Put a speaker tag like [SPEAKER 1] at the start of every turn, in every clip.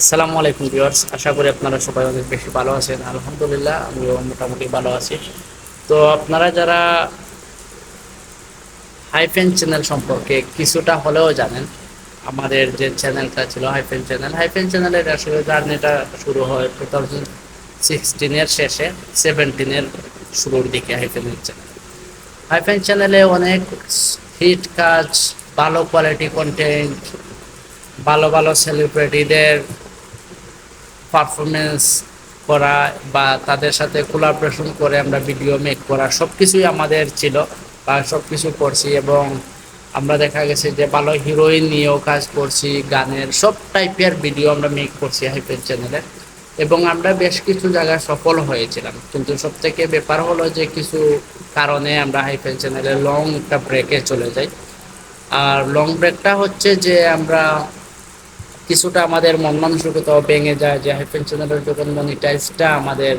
[SPEAKER 1] আসসালামু আলাইকুম ভিউয়ার্স, আশা করি আপনারা সবাই অনেক বেশি ভালো আছেন। আলহামদুলিল্লাহ, আমিও মোটামুটি ভালো আছি। তো আপনারা যারা হাইফেন চ্যানেল সম্পর্কে কিছুটা হলেও জানেন, আমাদের যে চ্যানেলটা ছিল হাইফেন চ্যানেল হাইফেন চ্যানেলের আসলে জার্নিটা শুরু হয় টু থাউজেন্ড সিক্সটিনের শেষে, সেভেন্টিনের শুরুর দিকে হাইফেনের চ্যানেল হাইফেন চ্যানেলে অনেক হিট কাজ, ভালো কোয়ালিটি কন্টেন্ট ভালো ভালো সেলিব্রিটিদের পারফরমেন্স করা বা তাদের সাথে কোলাবরেশন করে আমরা ভিডিও মেক করা সব কিছুই আমাদের ছিল বা সব কিছু করছি এবং আমরা দেখা গেছে যে ভালো হিরোইন নিয়েও কাজ করছি, গানের সব টাইপের ভিডিও আমরা মেক করছি হাইপের চ্যানেলে এবং আমরা বেশ কিছু জায়গায় সফল হয়েছিলাম। কিন্তু সব থেকে ব্যাপার হলো যে কিছু কারণে আমরা হাইফেন চ্যানেলে লং একটা ব্রেকে চলে যাই। আর লং ব্রেকটা হচ্ছে যে আমরা কিছুটা আমাদের মন মানসিকতাও ভেঙে যায়, যে হাইফেন চ্যানেলের যখন মনিটাইজটা আমাদের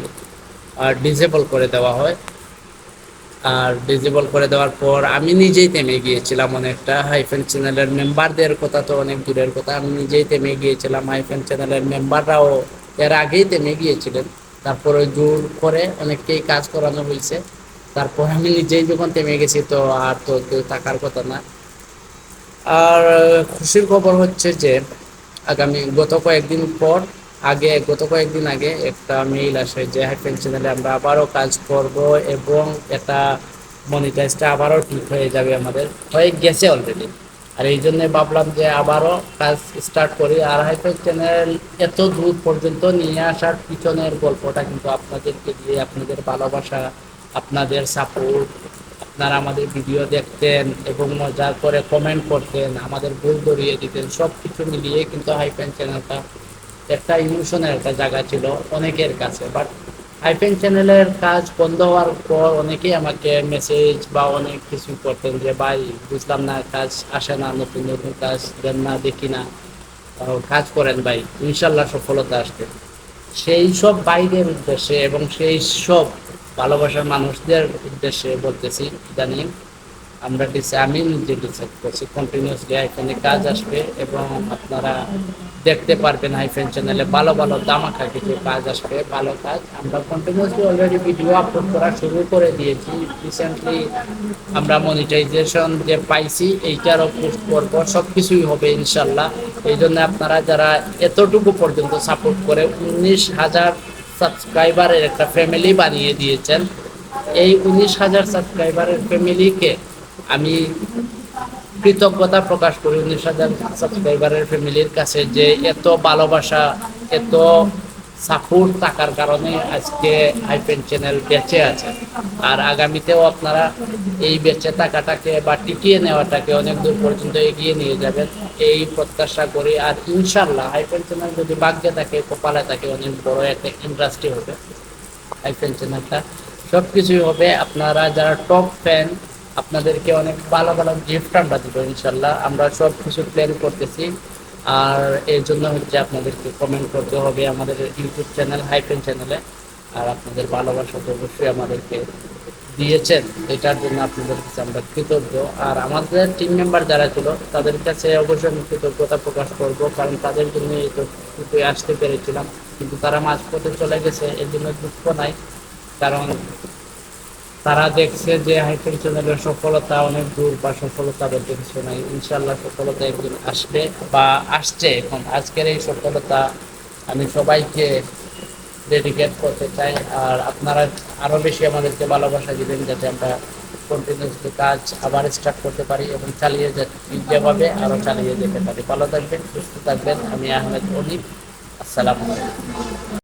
[SPEAKER 1] ডিজেবল করে দেওয়া হয়। আর ডিজেবল করে দেওয়ার পর আমি নিজেই থেমে গিয়েছিলাম অনেকটা। হাইফেন চ্যানেলের মেম্বারদের কথা তো অনেক দূরের কথা। আমি নিজেই থেমে গিয়েছিলাম হাইফেন চ্যানেলের মেম্বাররাও এর আগেই থেমে গিয়েছিলেন। তারপরে জোর করে অনেককেই কাজ করানো হয়েছে। তারপর আমি নিজেই যখন থেমে গেছি তো আর তো কেউ থাকার কথা না। আর খুশির খবর হচ্ছে যে আগামী গত কয়েকদিন পর আগে, গত কয়েকদিন আগে একটা মেইল আসে যে হাইফেন চ্যানেলে আমরা আবারও কাজ করব এবং এটা মনিটাইজটা আবারও ঠিক হয়ে যাবে আমাদের। হয়ে গেছে অলরেডি আর এই জন্য ভাবলাম যে আবারও কাজ স্টার্ট করি। আর হাইফেন চ্যানেল এত দূর পর্যন্ত নিয়ে আসার পিছনের গল্পটা কিন্তু আপনাদেরকে দিয়ে, আপনাদের ভালোবাসা, আপনাদের সাপোর্ট আপনারা আমাদের ভিডিও দেখতেন এবং মজা করে কমেন্ট করতেন, আমাদের ভুল ধরিয়ে দিতেন সব কিছু মিলিয়ে কিন্তু হাইফেন চ্যানেলটা একটা ইমোশনের একটা জায়গা ছিল অনেকের কাছে। বাট হাইফেন চ্যানেলের কাজ বন্ধ হওয়ার পর অনেকেই আমাকে মেসেজ বা অনেক কিছু করতেন যে, ভাই, বুঝলাম না, কাজ আসে না, নতুন নতুন কাজ দেন না, দেখি না কাজ করেন ভাই, ইনশাল্লাহ সফলতা আসবে। সেই সব বাইরের উদ্দেশ্যে এবং সেই সব ভালোবাসার মানুষদের উদ্দেশ্যে বলতেছি, ইদানিং আমরা ডিসে আমি নিজে ডিসাইড করছি কন্টিনিউসলি এখানে কাজ আসবে এবং আপনারা দেখতে পারবেন হাইফেন চ্যানেলে ভালো ভালো দামাখা কিছু কাজ আসবে, ভালো কাজ। আমরা কন্টিনিউসলি অলরেডি ভিডিও আপলোড করা শুরু করে দিয়েছি। রিসেন্টলি আমরা মনিটাইজেশন যে পাইছি, এইটারও পোস্ট করব সব কিছুই হবে ইনশাল্লাহ। এই জন্য আপনারা যারা এতটুকু পর্যন্ত সাপোর্ট করে, উনিশ হাজার সাবস্ক্রাইবারের একটা ফ্যামিলি বানিয়ে দিয়েছেন। এই উনিশ হাজার সাবস্ক্রাইবারের ফ্যামিলিকে আমি কৃতজ্ঞতা প্রকাশ করি উনিশ হাজার সাবস্ক্রাইবারের ফ্যামিলির কাছে যে এত ভালোবাসা, এত সাপোর্ট থাকার কারণে আজকে হাইপেন চ্যানেল বেঁচে আছে। আর আগামীতেও আপনারা এই বেঁচে থাকাটাকে বা টিকিয়ে নেওয়াটাকে অনেক দূর পর্যন্ত এগিয়ে নিয়ে যাবেন। এই প্রত্যাশা করি। আর ইনশাল্লাহ হাইপেন চ্যানেল যদি ভাগ্যে থাকে, কপালে থাকে, অনেক বড় একটা ইন্ডাস্ট্রি হবে হাইপেন চ্যানেলটা সব কিছুই হবে। আপনারা যারা টপ ফ্যান আপনাদেরকে অনেক ভালো ভালো গিফট আমরা দেবো ইনশাল্লাহ। আমরা সব কিছু প্ল্যান করতেছি। আর এর জন্য হচ্ছে আপনাদেরকে কমেন্ট করতে হবে আমাদের ইউটিউব চ্যানেল হাইপেন চ্যানেলে আর আপনাদের ভালোবাসা তো অবশ্যই আমাদেরকে দিয়েছেন। এটার জন্য আপনাদের কাছে আমরা কৃতজ্ঞ। আর আমাদের টিম মেম্বার যারা ছিল, তাদের কাছে অবশ্যই আমি কৃতজ্ঞতা প্রকাশ করব, কারণ তাদের জন্য তো আসতে পেরেছিলাম। কিন্তু তারা মাঝপথে চলে গেছে, এর জন্য দুঃখ নাই। কারণ তারা দেখছে যে হাইফেন চ্যানেলের সফলতা অনেক দূর বা সফলতা বলতে কিছু নাই। ইনশাল্লাহ সফলতা একদিন আসবে বা আসছে এখন। আজকের এই সফলতা আমি সবাইকে ডেডিকেট করতে চাই আর আপনারা আরও বেশি আমাদেরকে ভালোবাসা দিবেন যাতে আমরা কন্টিনিউসলি কাজ আবার স্টার্ট করতে পারি এবং চালিয়ে যেভাবে আরও চালিয়ে যেতে পারি। ভালো থাকবেন, সুস্থ থাকবেন। আমি আহমেদ অনিক। আসসালামু আলাইকুম।